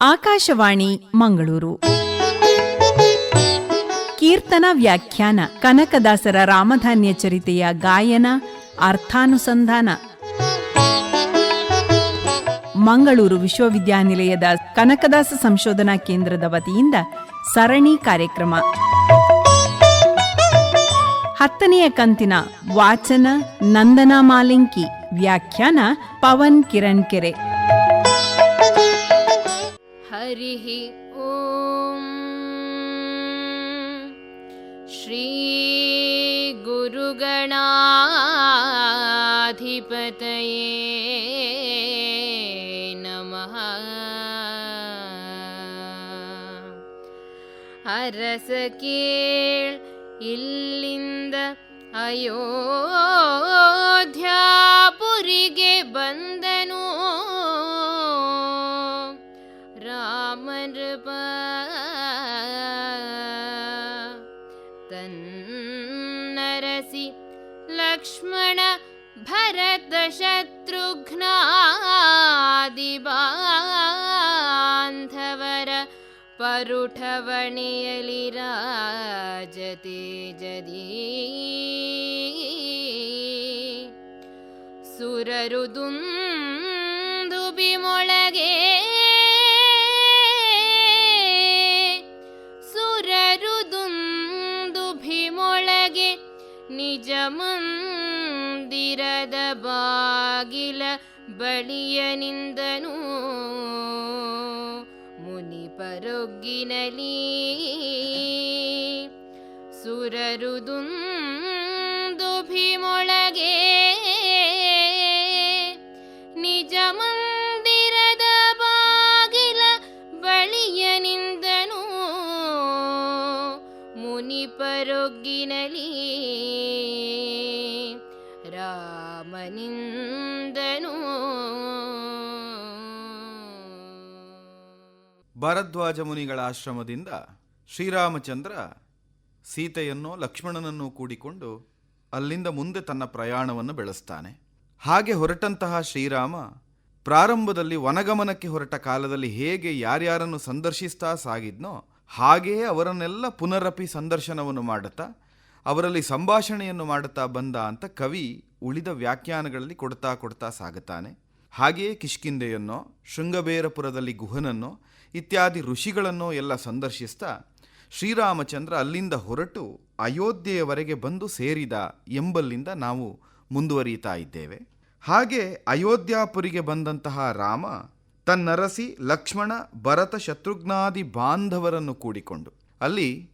ಆಕಾಶವಾಣಿ, ಮಂಗಳೂರು. ಕೀರ್ತನ ವ್ಯಾಖ್ಯಾನ, ಕನಕದಾಸರ ರಾಮಧಾನ್ಯ ಚರಿತೆಯ ಗಾಯನ, ಅರ್ಥಾನುಸಂಧಾನ. ಮಂಗಳೂರು ವಿಶ್ವವಿದ್ಯಾನಿಲಯದ ಕನಕದಾಸ ಸಂಶೋಧನಾ ಕೇಂದ್ರದ ವತಿಯಿಂದ ಸರಣಿ ಕಾರ್ಯಕ್ರಮ. ಹತ್ತನೆಯ ಕಂತಿನ ವಾಚನ ನಂದನಾ ಮಾಲಿಂಕಿ, ವ್ಯಾಖ್ಯಾನ ಪವನ್ ಕಿರಣ್ ಕೆರೆ. हरिः ॐ। श्रीगुरुगणाधिपतये नमः। अरसके इल्लिन्द अयोध्यापुरिगे बहु तन्नसि लक्ष्मण भरतशत्रुघ्नादिवायान्धवर परुठवणियलिराजते जदी सुररुदुम् ಮಂದಿರದ ಬಾಗಿಲ ಬಳಿಯ ನಿಂದನು. ಮುನಿ ಪರೊಗ್ಗಿನಲಿ ಸುರರುದುಂದು ದುಂದುಭಿಮೊಳಗೆ ಭರದ್ವಾಜ ಮುನಿಗಳ ಆಶ್ರಮದಿಂದ ಶ್ರೀರಾಮಚಂದ್ರ ಸೀತೆಯನ್ನು ಲಕ್ಷ್ಮಣನನ್ನು ಕೂಡಿಕೊಂಡು ಅಲ್ಲಿಂದ ಮುಂದೆ ತನ್ನ ಪ್ರಯಾಣವನ್ನು ಬೆಳೆಸ್ತಾನೆ. ಹಾಗೆ ಹೊರಟಂತಹ ಶ್ರೀರಾಮ ಪ್ರಾರಂಭದಲ್ಲಿ ವನಗಮನಕ್ಕೆ ಹೊರಟ ಕಾಲದಲ್ಲಿ ಹೇಗೆ ಯಾರ್ಯಾರನ್ನು ಸಂದರ್ಶಿಸ್ತಾ ಸಾಗಿದ್ನೋ ಹಾಗೆಯೇ ಅವರನ್ನೆಲ್ಲ ಪುನರಪಿ ಸಂದರ್ಶನವನ್ನು ಮಾಡುತ್ತಾ, ಅವರಲ್ಲಿ ಸಂಭಾಷಣೆಯನ್ನು ಮಾಡುತ್ತಾ ಬಂದ ಅಂತ ಕವಿ ಉಳಿದ ವ್ಯಾಖ್ಯಾನಗಳಲ್ಲಿ ಕೊಡ್ತಾ ಕೊಡ್ತಾ ಸಾಗುತ್ತಾನೆ. ಹಾಗೆಯೇ ಕಿಷ್ಕಿಂದೆಯನ್ನೋ ಶೃಂಗಬೇರಪುರದಲ್ಲಿ ಗುಹನನ್ನೋ ಇತ್ಯಾದಿ ಋಷಿಗಳನ್ನು ಎಲ್ಲ ಸಂದರ್ಶಿಸ್ತಾ ಶ್ರೀರಾಮಚಂದ್ರ ಅಲ್ಲಿಂದ ಹೊರಟು ಅಯೋಧ್ಯೆಯವರೆಗೆ ಬಂದು ಸೇರಿದ ಎಂಬಲ್ಲಿಂದ ನಾವು ಮುಂದುವರಿಯುತ್ತಾ ಇದ್ದೇವೆ. ಹಾಗೆ ಅಯೋಧ್ಯಾಪುರಿಗೆ ಬಂದಂತಹ ರಾಮ ತನ್ನರಸಿ ಲಕ್ಷ್ಮಣ ಭರತ ಶತ್ರುಘ್ನಾದಿ ಬಾಂಧವರನ್ನು ಕೂಡಿಕೊಂಡು, ಅಲ್ಲಿ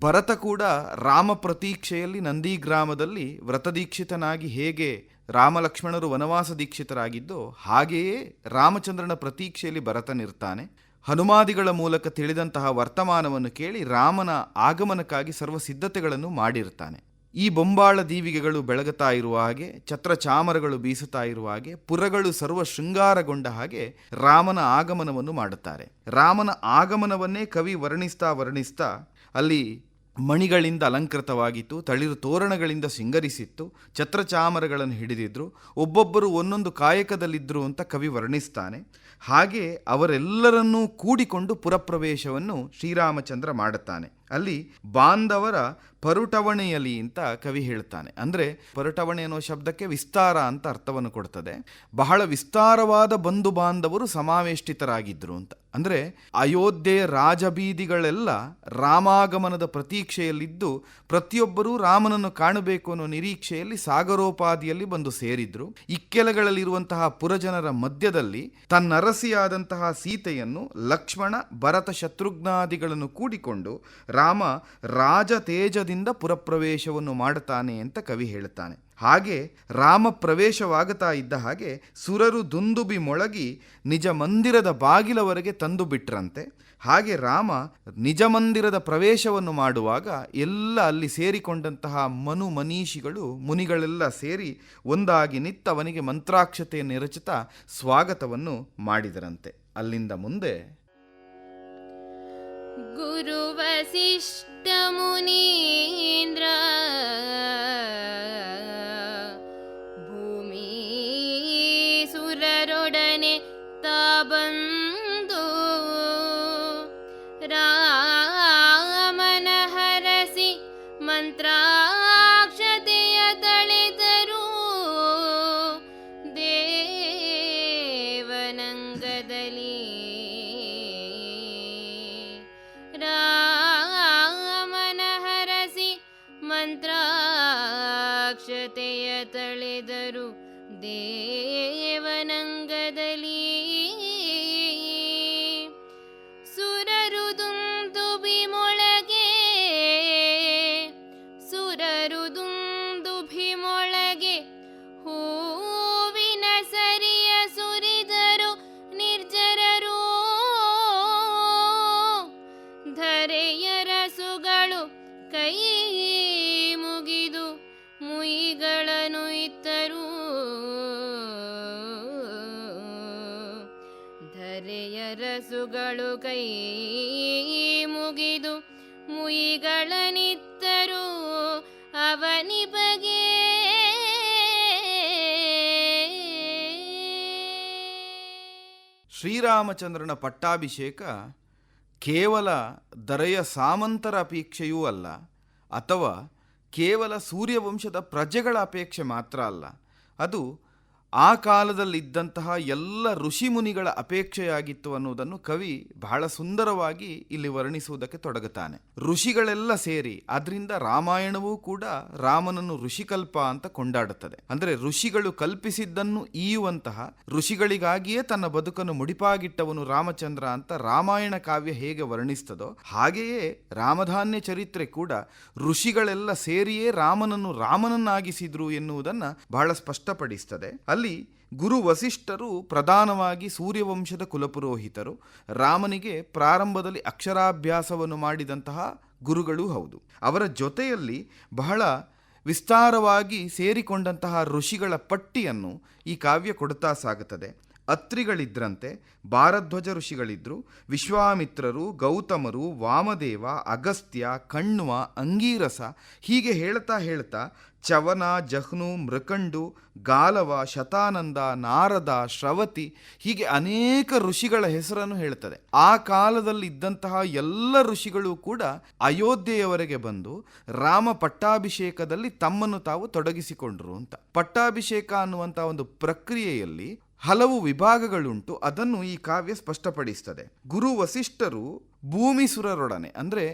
ಭರತ ಕೂಡ ರಾಮ ಪ್ರತೀಕ್ಷೆಯಲ್ಲಿ ನಂದಿಗ್ರಾಮದಲ್ಲಿ ವ್ರತದೀಕ್ಷಿತನಾಗಿ ಹೇಗೆ ರಾಮಲಕ್ಷ್ಮಣರು ವನವಾಸ ದೀಕ್ಷಿತರಾಗಿದ್ದೋ ಹಾಗೆಯೇ ರಾಮಚಂದ್ರನ ಪ್ರತೀಕ್ಷೆಯಲ್ಲಿ ಭರತನಿರ್ತಾನೆ ಹನುಮಾದಿಗಳ ಮೂಲಕ ತಿಳಿದಂತಹ ವರ್ತಮಾನವನ್ನು ಕೇಳಿ ರಾಮನ ಆಗಮನಕ್ಕಾಗಿ ಸರ್ವ ಸಿದ್ಧತೆಗಳನ್ನು ಮಾಡಿರ್ತಾನೆ. ಈ ಬೊಂಬಾಳ ದೀವಿಗೆಗಳು ಬೆಳಗುತ್ತಾ ಇರುವ ಹಾಗೆ, ಛತ್ರ ಚಾಮರಗಳು ಬೀಸುತ್ತಾ ಇರುವ ಹಾಗೆ, ಪುರಗಳು ಸರ್ವ ಶೃಂಗಾರಗೊಂಡ ಹಾಗೆ ರಾಮನ ಆಗಮನವನ್ನು ಮಾಡುತ್ತಾರೆ. ರಾಮನ ಆಗಮನವನ್ನೇ ಕವಿ ವರ್ಣಿಸ್ತಾ ವರ್ಣಿಸ್ತಾ ಅಲ್ಲಿ ಮಣಿಗಳಿಂದ ಅಲಂಕೃತವಾಗಿತ್ತು, ತಳಿರು ತೋರಣಗಳಿಂದ ಸಿಂಗರಿಸಿತ್ತು ಛತ್ರಚಾಮರಗಳನ್ನು ಹಿಡಿದಿದ್ರು, ಒಬ್ಬೊಬ್ಬರು ಒಂದೊಂದು ಕಾಯಕದಲ್ಲಿದ್ದರು ಅಂತ ಕವಿ ವರ್ಣಿಸ್ತಾನೆ. ಹಾಗೆ ಅವರೆಲ್ಲರನ್ನೂ ಕೂಡಿಕೊಂಡು ಪುರಪ್ರವೇಶವನ್ನು ಶ್ರೀರಾಮಚಂದ್ರ ಮಾಡುತ್ತಾನೆ. ಅಲ್ಲಿ ಬಾಂಧವರ ಪರುಟವಣೆಯಲಿ ಅಂತ ಕವಿ ಹೇಳ್ತಾನೆ. ಅಂದರೆ ಪರುಟವಣೆ ಅನ್ನೋ ಶಬ್ದಕ್ಕೆ ವಿಸ್ತಾರ ಅಂತ ಅರ್ಥವನ್ನು ಕೊಡ್ತದೆ. ಬಹಳ ವಿಸ್ತಾರವಾದ ಬಂಧು ಬಾಂಧವರು ಸಮಾವೇಷ್ಟಿತರಾಗಿದ್ದರು ಅಂತ. ಅಂದರೆ ಅಯೋಧ್ಯೆಯ ರಾಜಬೀದಿಗಳೆಲ್ಲ ರಾಮಾಗಮನದ ಪ್ರತೀಕ್ಷೆಯಲ್ಲಿದ್ದು ಪ್ರತಿಯೊಬ್ಬರೂ ರಾಮನನ್ನು ಕಾಣಬೇಕು ಅನ್ನೋ ನಿರೀಕ್ಷೆಯಲ್ಲಿ ಸಾಗರೋಪಾದಿಯಲ್ಲಿ ಬಂದು ಸೇರಿದ್ರು. ಇಕ್ಕೆಲಗಳಲ್ಲಿರುವಂತಹ ಪುರಜನರ ಮಧ್ಯದಲ್ಲಿ ತನ್ನರಸಿಯಾದಂತಹ ಸೀತೆಯನ್ನು ಲಕ್ಷ್ಮಣ, ಭರತ ಶತ್ರುಘ್ನಾದಿಗಳನ್ನು ಕೂಡಿಕೊಂಡು ರಾಮ ರಾಜ ತೇಜದಿಂದ ಪುರಪ್ರವೇಶವನ್ನು ಮಾಡುತ್ತಾನೆ ಅಂತ ಕವಿ ಹೇಳುತ್ತಾನೆ. ಹಾಗೆ ರಾಮ ಪ್ರವೇಶವಾಗುತ್ತಾ ಇದ್ದ ಹಾಗೆ ಸುರರು ದುಂದುಬಿ ಮೊಳಗಿ ನಿಜ ಮಂದಿರದ ಬಾಗಿಲವರೆಗೆ ತಂದು ಬಿಟ್ರಂತೆ. ಹಾಗೆ ರಾಮ ನಿಜ ಮಂದಿರದ ಪ್ರವೇಶವನ್ನು ಮಾಡುವಾಗ ಎಲ್ಲ ಅಲ್ಲಿ ಸೇರಿಕೊಂಡಂತಹ ಮನು ಮನೀಷಿಗಳು ಮುನಿಗಳೆಲ್ಲ ಸೇರಿ ಒಂದಾಗಿ ನಿತ್ತವನಿಗೆ ಮಂತ್ರಾಕ್ಷತೆಯನ್ನು ಎರಚುತ್ತಾ ಸ್ವಾಗತವನ್ನು ಮಾಡಿದರಂತೆ. ಅಲ್ಲಿಂದ ಮುಂದೆ ಗುರು ವಸಿಷ್ಠ ಮುನೀಂದ್ರ ನೊಡನೆ ತಾ ಬಂದು ರಾಮನ ಹರಸಿ ಮಂತ್ರಾಕ್ಷತೆಯ ತಳೆದರು. ದೇವನಂಗದಲ್ಲಿ ರಾಮನ ಮಂತ್ರಾಕ್ಷತೆಯ ತಳೆದರು. ದೇವನಂಗದಲ್ಲಿ ರಸುಗಳು ಕೈ ಮುಗಿದು ಮುಯಿಗಳನಿತ್ತರು ಅವನಿ ಬಗೆ. ಶ್ರೀರಾಮಚಂದ್ರನ ಪಟ್ಟಾಭಿಷೇಕ ಕೇವಲ ದರೆಯ ಸಾಮಂತರ ಅಪೇಕ್ಷೆಯೂ ಅಲ್ಲ, ಅಥವಾ ಕೇವಲ ಸೂರ್ಯವಂಶದ ಪ್ರಜೆಗಳ ಅಪೇಕ್ಷೆ ಮಾತ್ರ ಅಲ್ಲ, ಅದು ಆ ಕಾಲದಲ್ಲಿದ್ದಂತಹ ಎಲ್ಲ ಋಷಿಮುನಿಗಳ ಅಪೇಕ್ಷೆಯಾಗಿತ್ತು ಅನ್ನುವುದನ್ನು ಕವಿ ಬಹಳ ಸುಂದರವಾಗಿ ಇಲ್ಲಿ ವರ್ಣಿಸುವುದಕ್ಕೆ ತೊಡಗುತ್ತಾನೆ. ಋಷಿಗಳೆಲ್ಲ ಸೇರಿ ಅದರಿಂದ ರಾಮಾಯಣವೂ ಕೂಡ ರಾಮನನ್ನು ಋಷಿಕಲ್ಪ ಅಂತ ಕೊಂಡಾಡುತ್ತದೆ. ಅಂದರೆ ಋಷಿಗಳು ಕಲ್ಪಿಸಿದ್ದನ್ನು ಈಯುವಂತಹ ಋಷಿಗಳಿಗಾಗಿಯೇ ತನ್ನ ಬದುಕನ್ನು ಮುಡಿಪಾಗಿಟ್ಟವನು ರಾಮಚಂದ್ರ ಅಂತ ರಾಮಾಯಣ ಕಾವ್ಯ ಹೇಗೆ ವರ್ಣಿಸ್ತದೋ ಹಾಗೆಯೇ ರಾಮಧಾನ್ಯ ಚರಿತ್ರೆ ಕೂಡ ಋಷಿಗಳೆಲ್ಲ ಸೇರಿಯೇ ರಾಮನನ್ನು ರಾಮನನ್ನಾಗಿಸಿದ್ರು ಎನ್ನುವುದನ್ನು ಬಹಳ ಸ್ಪಷ್ಟಪಡಿಸ್ತದೆ. ಗುರು ವಸಿಷ್ಠರು ಪ್ರಧಾನವಾಗಿ ಸೂರ್ಯವಂಶದ ಕುಲಪುರೋಹಿತರು, ರಾಮನಿಗೆ ಪ್ರಾರಂಭದಲ್ಲಿ ಅಕ್ಷರಾಭ್ಯಾಸವನ್ನು ಮಾಡಿದಂತಹ ಗುರುಗಳೂ ಹೌದು. ಅವರ ಜೊತೆಯಲ್ಲಿ ಬಹಳ ವಿಸ್ತಾರವಾಗಿ ಸೇರಿಕೊಂಡಂತಹ ಋಷಿಗಳ ಪಟ್ಟಿಯನ್ನು ಈ ಕಾವ್ಯ ಕೊಡುತ್ತಾ ಸಾಗುತ್ತದೆ. ಅತ್ರಿಗಳಿದ್ರಂತೆ, ಭಾರಧ್ವಜ ಋಷಿಗಳಿದ್ರು, ವಿಶ್ವಾಮಿತ್ರರು, ಗೌತಮರು, ವಾಮದೇವ, ಅಗಸ್ತ್ಯ, ಕಣ್ವ, ಅಂಗೀರಸ, ಹೀಗೆ ಹೇಳ್ತಾ ಹೇಳ್ತಾ ಚವನ, ಜಹ್ನು, ಮೃಕಂಡು, ಗಾಲವ, ಶತಾನಂದ, ನಾರದ, ಶ್ರವತಿ ಹೀಗೆ ಅನೇಕ ಋಷಿಗಳ ಹೆಸರನ್ನು ಹೇಳ್ತದೆ. ಆ ಕಾಲದಲ್ಲಿ ಇದ್ದಂತಹ ಎಲ್ಲ ಋಷಿಗಳು ಕೂಡ ಅಯೋಧ್ಯೆಯವರೆಗೆ ಬಂದು ರಾಮ ಪಟ್ಟಾಭಿಷೇಕದಲ್ಲಿ ತಮ್ಮನ್ನು ತಾವು ತೊಡಗಿಸಿಕೊಂಡರು ಅಂತ. ಪಟ್ಟಾಭಿಷೇಕ ಅನ್ನುವಂಥ ಒಂದು ಪ್ರಕ್ರಿಯೆಯಲ್ಲಿ ಹಲವು ವಿಭಾಗಗಳುಂಟು ಅದನ್ನು ಈ ಕಾವ್ಯ ಸ್ಪಷ್ಟಪಡಿಸ್ತದೆ. ಗುರು ವಸಿಷ್ಠರು ಭೂಮಿಸುರರೊಡನೆ, ಅಂದರೆ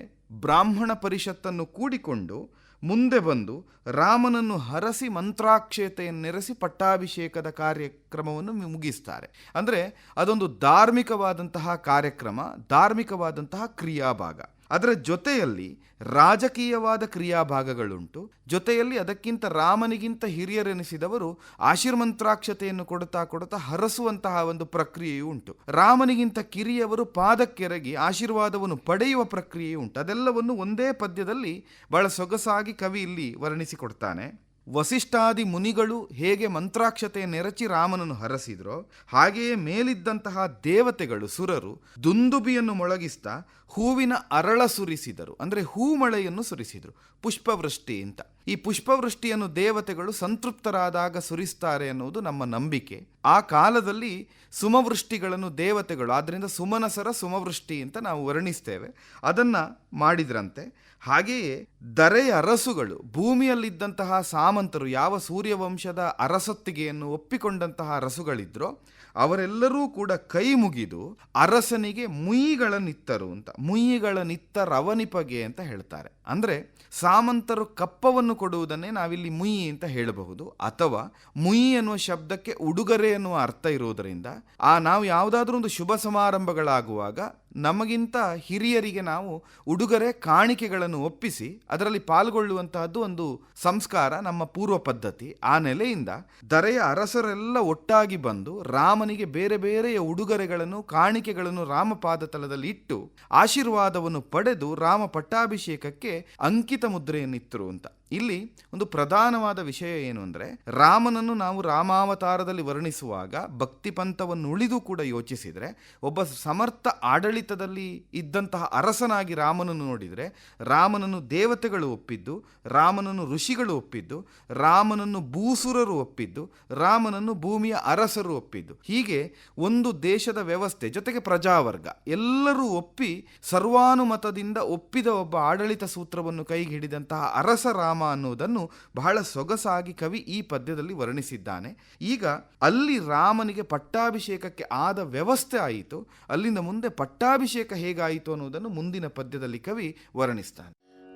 ಬ್ರಾಹ್ಮಣ ಪರಿಷತ್ತನ್ನು ಕೂಡಿಕೊಂಡು ಮುಂದೆ ಬಂದು ರಾಮನನ್ನು ಹರಸಿ ಮಂತ್ರಾಕ್ಷೇತೆಯನ್ನೆರೆಸಿ ಪಟ್ಟಾಭಿಷೇಕದ ಕಾರ್ಯಕ್ರಮವನ್ನು ಮುಗಿಸ್ತಾರೆ. ಅಂದರೆ ಅದೊಂದು ಧಾರ್ಮಿಕವಾದಂತಹ ಕಾರ್ಯಕ್ರಮ, ಧಾರ್ಮಿಕವಾದಂತಹ ಕ್ರಿಯಾಭಾಗ. ಅದರ ಜೊತೆಯಲ್ಲಿ ರಾಜಕೀಯವಾದ ಕ್ರಿಯಾಭಾಗಗಳುಂಟು. ಜೊತೆಯಲ್ಲಿ ಅದಕ್ಕಿಂತ ರಾಮನಿಗಿಂತ ಹಿರಿಯರೆನಿಸಿದವರು ಆಶೀರ್ಮಂತ್ರಾಕ್ಷತೆಯನ್ನು ಕೊಡುತ್ತಾ ಕೊಡುತ್ತಾ ಹರಸುವಂತಹ ಒಂದು ಪ್ರಕ್ರಿಯೆಯೂ ಉಂಟು. ರಾಮನಿಗಿಂತ ಕಿರಿಯವರು ಪಾದಕ್ಕೆರಗಿ ಆಶೀರ್ವಾದವನ್ನು ಪಡೆಯುವ ಪ್ರಕ್ರಿಯೆಯೂ ಉಂಟು. ಅದೆಲ್ಲವನ್ನು ಒಂದೇ ಪದ್ಯದಲ್ಲಿ ಬಹಳ ಸೊಗಸಾಗಿ ಕವಿ ಇಲ್ಲಿ ವರ್ಣಿಸಿಕೊಡ್ತಾನೆ. ವಸಿಷ್ಠಾದಿ ಮುನಿಗಳು ಹೇಗೆ ಮಂತ್ರಾಕ್ಷತೆ ನೆರಚಿ ರಾಮನನ್ನು ಹರಸಿದ್ರೋ, ಹಾಗೆಯೇ ಮೇಲಿದ್ದಂತಹ ದೇವತೆಗಳು ಸುರರು ದುಂದುಬಿಯನ್ನು ಮೊಳಗಿಸ್ತಾ ಹೂವಿನ ಅರಳ ಸುರಿಸಿದರು. ಅಂದರೆ ಹೂಮಳೆಯನ್ನು ಸುರಿಸಿದರು. ಪುಷ್ಪವೃಷ್ಟಿ ಅಂತ. ಈ ಪುಷ್ಪವೃಷ್ಟಿಯನ್ನು ದೇವತೆಗಳು ಸಂತೃಪ್ತರಾದಾಗ ಸುರಿಸ್ತಾರೆ ಅನ್ನುವುದು ನಮ್ಮ ನಂಬಿಕೆ. ಆ ಕಾಲದಲ್ಲಿ ಸುಮವೃಷ್ಟಿಗಳನ್ನು ದೇವತೆಗಳು ಆದ್ದರಿಂದ ಸುಮನಸರ ಸುಮವೃಷ್ಟಿ ಅಂತ ನಾವು ವರ್ಣಿಸ್ತೇವೆ. ಅದನ್ನು ಮಾಡಿದ್ರಂತೆ. ಹಾಗೆಯೇ ದರೆಯ ಅರಸುಗಳು, ಭೂಮಿಯಲ್ಲಿದ್ದಂತಹ ಸಾಮಂತರು, ಯಾವ ಸೂರ್ಯವಂಶದ ಅರಸೊತ್ತಿಗೆಯನ್ನು ಒಪ್ಪಿಕೊಂಡಂತಹ ಅರಸುಗಳಿದ್ರೋ, ಅವರೆಲ್ಲರೂ ಕೂಡ ಕೈ ಮುಗಿದು ಅರಸನಿಗೆ ಮುಯಿಗಳನ್ನಿತ್ತರು ಅಂತ ಮುಯಿಗಳನ್ನಿತ್ತರವನಿಪಗೆ ಅಂತ ಹೇಳ್ತಾರೆ. ಅಂದರೆ ಸಾಮಂತರು ಕಪ್ಪವನ್ನು ಕೊಡುವುದನ್ನೇ ನಾವಿಲ್ಲಿ ಮುಯಿ ಅಂತ ಹೇಳಬಹುದು. ಅಥವಾ ಮುಯಿ ಎನ್ನುವ ಶಬ್ದಕ್ಕೆ ಉಡುಗೊರೆ ಎನ್ನುವ ಅರ್ಥ ಇರುವುದರಿಂದ, ಆ ನಾವು ಯಾವುದಾದ್ರೂ ಒಂದು ಶುಭ ಸಮಾರಂಭಗಳಾಗುವಾಗ ನಮಗಿಂತ ಹಿರಿಯರಿಗೆ ನಾವು ಉಡುಗೊರೆ ಕಾಣಿಕೆಗಳನ್ನು ಒಪ್ಪಿಸಿ ಅದರಲ್ಲಿ ಪಾಲ್ಗೊಳ್ಳುವಂತಹದ್ದು ಒಂದು ಸಂಸ್ಕಾರ, ನಮ್ಮ ಪೂರ್ವ ಪದ್ಧತಿ. ಆ ನೆಲೆಯಿಂದ ದರೆಯ ಅರಸರೆಲ್ಲ ಒಟ್ಟಾಗಿ ಬಂದು ರಾಮನಿಗೆ ಬೇರೆ ಬೇರೆಯ ಉಡುಗೊರೆಗಳನ್ನು, ಕಾಣಿಕೆಗಳನ್ನು ರಾಮಪಾದ ತಲದಲ್ಲಿ ಇಟ್ಟು ಆಶೀರ್ವಾದವನ್ನು ಪಡೆದು ರಾಮ ಪಟ್ಟಾಭಿಷೇಕಕ್ಕೆ ಅಂಕಿತ ಮುದ್ರೆಯನ್ನಿತ್ತರು ಅಂತ. ಇಲ್ಲಿ ಒಂದು ಪ್ರಧಾನವಾದ ವಿಷಯ ಏನು ಅಂದರೆ, ರಾಮನನ್ನು ನಾವು ರಾಮಾವತಾರದಲ್ಲಿ ವರ್ಣಿಸುವಾಗ ಭಕ್ತಿ ಪಂಥವನ್ನು ಉಳಿದು ಕೂಡ ಯೋಚಿಸಿದರೆ, ಒಬ್ಬ ಸಮರ್ಥ ಆಡಳಿತದಲ್ಲಿ ಇದ್ದಂತಹ ಅರಸನಾಗಿ ರಾಮನನ್ನು ನೋಡಿದರೆ, ರಾಮನನ್ನು ದೇವತೆಗಳು ಒಪ್ಪಿದ್ದು, ರಾಮನನ್ನು ಋಷಿಗಳು ಒಪ್ಪಿದ್ದು, ರಾಮನನ್ನು ಭೂಸುರರು ಒಪ್ಪಿದ್ದು, ರಾಮನನ್ನು ಭೂಮಿಯ ಅರಸರು ಒಪ್ಪಿದ್ದು. ಹೀಗೆ ಒಂದು ದೇಶದ ವ್ಯವಸ್ಥೆ, ಜೊತೆಗೆ ಪ್ರಜಾವರ್ಗ, ಎಲ್ಲರೂ ಒಪ್ಪಿ ಸರ್ವಾನುಮತದಿಂದ ಒಪ್ಪಿದ ಒಬ್ಬ ಆಡಳಿತ ಸೂತ್ರವನ್ನು ಕೈಗೆ ಹಿಡಿದಂತಹ ಅರಸ ಅನ್ನುವುದನ್ನು ಬಹಳ ಸೊಗಸಾಗಿ ಕವಿ ಈ ಪದ್ಯದಲ್ಲಿ ವರ್ಣಿಸಿದ್ದಾನೆ. ಈಗ ಅಲ್ಲಿ ರಾಮನಿಗೆ ಪಟ್ಟಾಭಿಷೇಕಕ್ಕೆ ಆದ ವ್ಯವಸ್ಥೆ ಆಯಿತು. ಅಲ್ಲಿಂದ ಮುಂದೆ ಪಟ್ಟಾಭಿಷೇಕ ಹೇಗಾಯಿತು ಅನ್ನುವುದನ್ನು ಮುಂದಿನ ಪದ್ಯದಲ್ಲಿ ಕವಿ ವರ್ಣಿಸ್ತಾನೆ.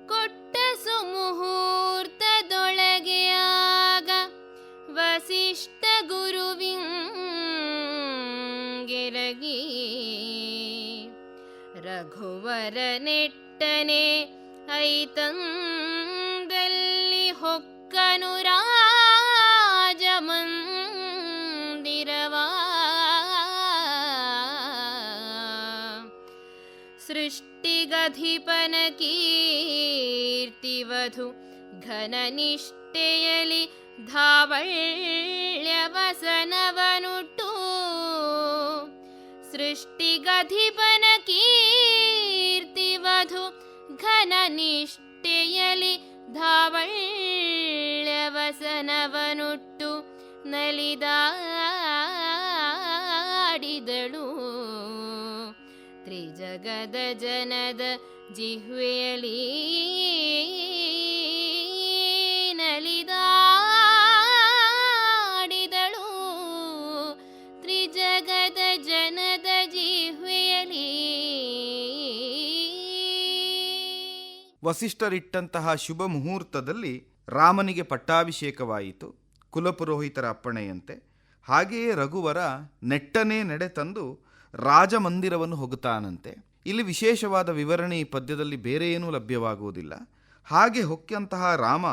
ಕೊಟ್ಟ ಸುಮುಹೂರ್ತದೊಳಗೆ ಆಗ ವಸಿಷ್ಠ ಗುರುವಿಂಗೆರಗಿ ರಘುವರ ನೆಟ್ಟನೆ ಐತಂದಲ್ಲಿ ಹೊಕ್ಕನು ರಾಜಮಂದಿರವಾ ಸೃಷ್ಟಿಗಧಿಪನ ಕೀರ್ತಿವಧು ಘನನಿಷ್ಠೆಯಲಿ ಧಾವಳ್ಯವಸನವನುಟ್ಟು ಸೃಷ್ಟಿಗಧಿಪನ ಕೀರ್ತಿವಧು ಘನನಿಷ್ಠೆಯಲಿ ಧಾವಳ್ಯವಸನವನುಟ್ಟು ನಲಿದಾಡಿದಳು. ತ್ರಿಜಗದ ಜನದ ಜಿಹ್ವೆಯಲಿ ನಲಿದಾಡಿದಳು. ತ್ರಿಜಗದ ಜನದ ಜಿಹ್ವೆಯಲಿ ವಸಿಷ್ಠರಿಟ್ಟಂತಹ ಶುಭ ಮುಹೂರ್ತದಲ್ಲಿ ರಾಮನಿಗೆ ಪಟ್ಟಾಭಿಷೇಕವಾಯಿತು, ಕುಲಪುರೋಹಿತರ ಅಪ್ಪಣೆಯಂತೆ. ಹಾಗೆಯೇ ರಘುವರ ನೆಟ್ಟನೇ ನಡೆ ತಂದು ರಾಜಮಂದಿರವನ್ನು ಹೋಗುತ್ತಾನಂತೆ ಇಲ್ಲಿ ವಿಶೇಷವಾದ ವಿವರಣೆ ಈ ಪದ್ಯದಲ್ಲಿ ಬೇರೆ ಏನೂ ಲಭ್ಯವಾಗುವುದಿಲ್ಲ. ಹಾಗೆ ಹೊಕ್ಕಂತಹ ರಾಮ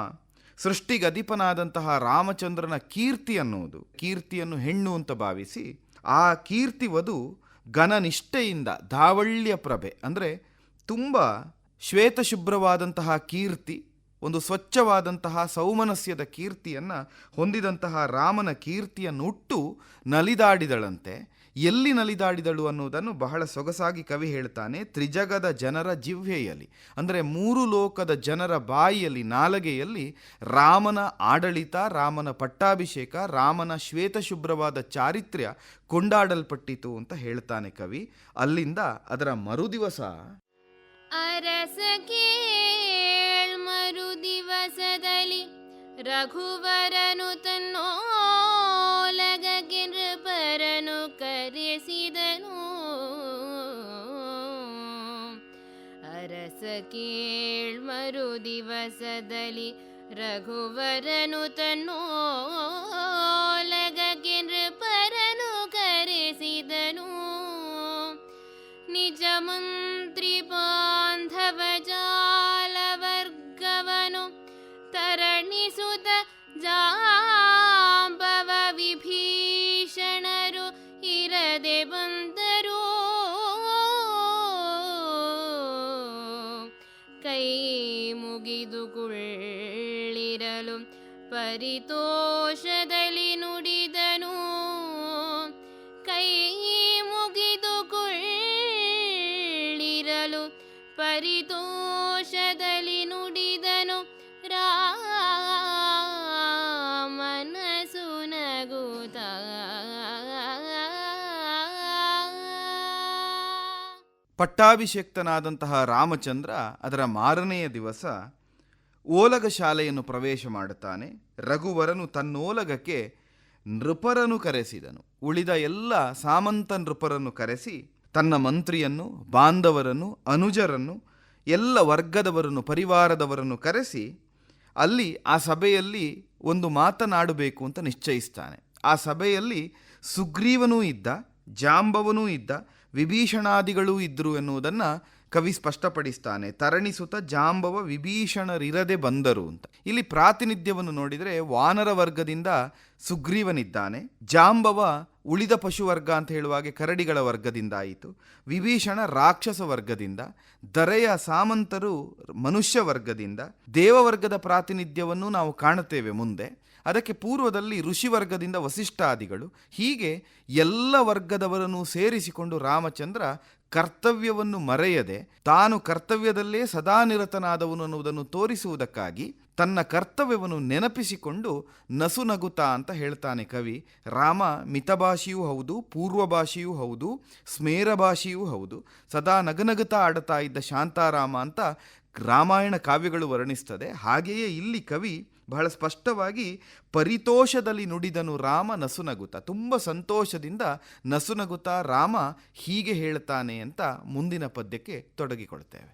ಸೃಷ್ಟಿಗಧಿಪನಾದಂತಹ ರಾಮಚಂದ್ರನ ಕೀರ್ತಿ ಅನ್ನುವುದು, ಕೀರ್ತಿಯನ್ನು ಹೆಣ್ಣು ಅಂತ ಭಾವಿಸಿ, ಆ ಕೀರ್ತಿ ವಧು ಘನನಿಷ್ಠೆಯಿಂದ ಧಾವಳ್ಯ ಪ್ರಭೆ, ಅಂದರೆ ತುಂಬ ಶ್ವೇತಶುಭ್ರವಾದಂತಹ ಕೀರ್ತಿ ಒಂದು ಸ್ವಚ್ಛವಾದಂತಹ ಸೌಮನಸ್ಯದ ಕೀರ್ತಿಯನ್ನು ಹೊಂದಿದಂತಹ ರಾಮನ ಕೀರ್ತಿಯನ್ನು ಉಟ್ಟು ನಲಿದಾಡಿದಳಂತೆ. ಎಲ್ಲಿ ನಲಿದಾಡಿದಳು ಅನ್ನುವುದನ್ನು ಬಹಳ ಸೊಗಸಾಗಿ ಕವಿ ಹೇಳ್ತಾನೆ, ತ್ರಿಜಗದ ಜನರ ಜಿಹ್ವೆಯಲ್ಲಿ ಅಂದರೆ ಮೂರು ಲೋಕದ ಜನರ ಬಾಯಿಯಲ್ಲಿ, ನಾಲಗೆಯಲ್ಲಿ ರಾಮನ ಆಡಳಿತ, ರಾಮನ ಪಟ್ಟಾಭಿಷೇಕ, ರಾಮನ ಶ್ವೇತಶುಭ್ರವಾದ ಚಾರಿತ್ರ್ಯ ಕೊಂಡಾಡಲ್ಪಟ್ಟಿತು ಅಂತ ಹೇಳ್ತಾನೆ ಕವಿ. ಅಲ್ಲಿಂದ ಅದರ ಮರುದಿವಸ ಅರಸ ಕೇಳ್ಮರು ದಿವಸದಲ್ಲಿ ರಘುವರನು ತನ್ನೋಲಗಗೆ ನೃಪರನು ಕರೆಸಿದನು. ಅರಸ ಕೇಳ್ ಮರು ದಿವಸದಲ್ಲಿ ರಘುವರನು ತನ್ನೋಲಗಗೆ ನೃಪರನು ಕರೆಸಿದನು. ನಿಜ ಮಂತ್ರಿ ತರಣಿಸುತ ಜಾಂಬವ ವಿಭೀಷಣರು ಇರದೆ ಬಂದರು. ಕೈ ಮುಗಿದುಕೊಳ್ಳಿರಲು ಪರಿತೋಷದಲ್ಲಿ ನುಡಿದನು ಪರಿತೋಷದಲ್ಲಿ ನುಡಿದನು ರಾಮನಸು ನಗುತ. ಪಟ್ಟಾಭಿಷೇಕ್ತನಾದಂತಹ ರಾಮಚಂದ್ರ ಅದರ ಮಾರನೆಯ ದಿವಸ ಓಲಗ ಶಾಲೆಯನ್ನು ಪ್ರವೇಶ ಮಾಡುತ್ತಾನೆ. ರಘುವರನು ತನ್ನೋಲಗಕ್ಕೆ ನೃಪರನ್ನು ಕರೆಸಿದನು. ಉಳಿದ ಎಲ್ಲ ಸಾಮಂತ ನೃಪರನ್ನು ಕರೆಸಿ ತನ್ನ ಮಂತ್ರಿಯನ್ನು, ಬಾಂಧವರನ್ನು, ಅನುಜರನ್ನು ಎಲ್ಲ ವರ್ಗದವರನ್ನು, ಪರಿವಾರದವರನ್ನು ಕರೆಸಿ ಅಲ್ಲಿ ಆ ಸಭೆಯಲ್ಲಿ ಒಂದು ಮಾತನಾಡಬೇಕು ಅಂತ ನಿಶ್ಚಯಿಸ್ತಾನೆ. ಆ ಸಭೆಯಲ್ಲಿ ಸುಗ್ರೀವನೂ ಇದ್ದ, ಜಾಂಬವನೂ ಇದ್ದ, ವಿಭೀಷಣಾದಿಗಳೂ ಇದ್ದರು ಎನ್ನುವುದನ್ನ ಕವಿ ಸ್ಪಷ್ಟಪಡಿಸ್ತಾನೆ, ತರಣಿಸುತ್ತ ಜಾಂಬವ ವಿಭೀಷಣರಿರದೆ ಬಂದರು ಅಂತ. ಇಲ್ಲಿ ಪ್ರಾತಿನಿಧ್ಯವನ್ನು ನೋಡಿದರೆ ವಾನರ ವರ್ಗದಿಂದ ಸುಗ್ರೀವನಿದ್ದಾನೆ, ಜಾಂಬವ ಉಳಿದ ಪಶುವರ್ಗ ಅಂತ ಹೇಳುವಾಗೆ ಕರಡಿಗಳ ವರ್ಗದಿಂದ ಆಯಿತು, ವಿಭೀಷಣ ರಾಕ್ಷಸ ವರ್ಗದಿಂದ, ದರೆಯ ಸಾಮಂತರು ಮನುಷ್ಯ ವರ್ಗದಿಂದ, ದೇವವರ್ಗದ ಪ್ರಾತಿನಿಧ್ಯವನ್ನು ನಾವು ಕಾಣುತ್ತೇವೆ ಮುಂದೆ. ಅದಕ್ಕೆ ಪೂರ್ವದಲ್ಲಿ ಋಷಿವರ್ಗದಿಂದ ವಸಿಷ್ಠಾದಿಗಳು, ಹೀಗೆ ಎಲ್ಲ ವರ್ಗದವರನ್ನು ಸೇರಿಸಿಕೊಂಡು ರಾಮಚಂದ್ರ ಕರ್ತವ್ಯವನ್ನು ಮರೆಯದೆ ತಾನು ಕರ್ತವ್ಯದಲ್ಲೇ ಸದಾ ನಿರತನಾದವನು ಅನ್ನುವುದನ್ನು ತೋರಿಸುವುದಕ್ಕಾಗಿ ತನ್ನ ಕರ್ತವ್ಯವನ್ನು ನೆನಪಿಸಿಕೊಂಡು ನಸುನಗುತ ಅಂತ ಹೇಳ್ತಾನೆ ಕವಿ. ರಾಮ ಮಿತಭಾಷೆಯೂ ಹೌದು, ಪೂರ್ವಭಾಷಿಯೂ ಹೌದು ಸ್ಮೇರ ಭಾಷೆಯೂ ಹೌದು, ಸದಾ ನಗನಗುತ್ತಾ ಆಡುತ್ತಾ ಇದ್ದ ಶಾಂತಾರಾಮ ಅಂತ ರಾಮಾಯಣ ಕಾವ್ಯಗಳು ವರ್ಣಿಸ್ತದೆ. ಹಾಗೆಯೇ ಇಲ್ಲಿ ಕವಿ ಬಹಳ ಸ್ಪಷ್ಟವಾಗಿ ಪರಿತೋಷದಲ್ಲಿ ನುಡಿದನು ರಾಮ ನಸುನಗುತ. ತುಂಬ ಸಂತೋಷದಿಂದ ನಸುನಗುತ ರಾಮ ಹೀಗೆ ಹೇಳ್ತಾನೆ ಅಂತ ಮುಂದಿನ ಪದ್ಯಕ್ಕೆ ತೊಡಗಿಕೊಳ್ತೇವೆ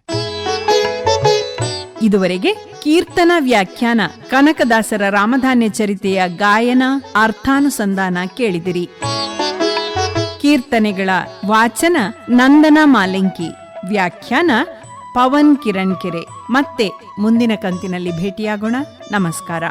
ಇದುವರೆಗೆ ಕೀರ್ತನ ವ್ಯಾಖ್ಯಾನ ಕನಕದಾಸರ ರಾಮಧಾನ್ಯ ಚರಿತೆಯ ಗಾಯನ ಅರ್ಥಾನುಸಂಧಾನ ಕೇಳಿದಿರಿ. ಕೀರ್ತನೆಗಳ ವಾಚನ ನಂದನ ಮಾಲಿಂಕಿ. ವ್ಯಾಖ್ಯಾನ ಪವನ್ ಕಿರಣ್ ಕೆರೆ. ಮತ್ತೆ ಮುಂದಿನ ಕಂತಿನಲ್ಲಿ ಭೇಟಿಯಾಗೋಣ. ನಮಸ್ಕಾರ.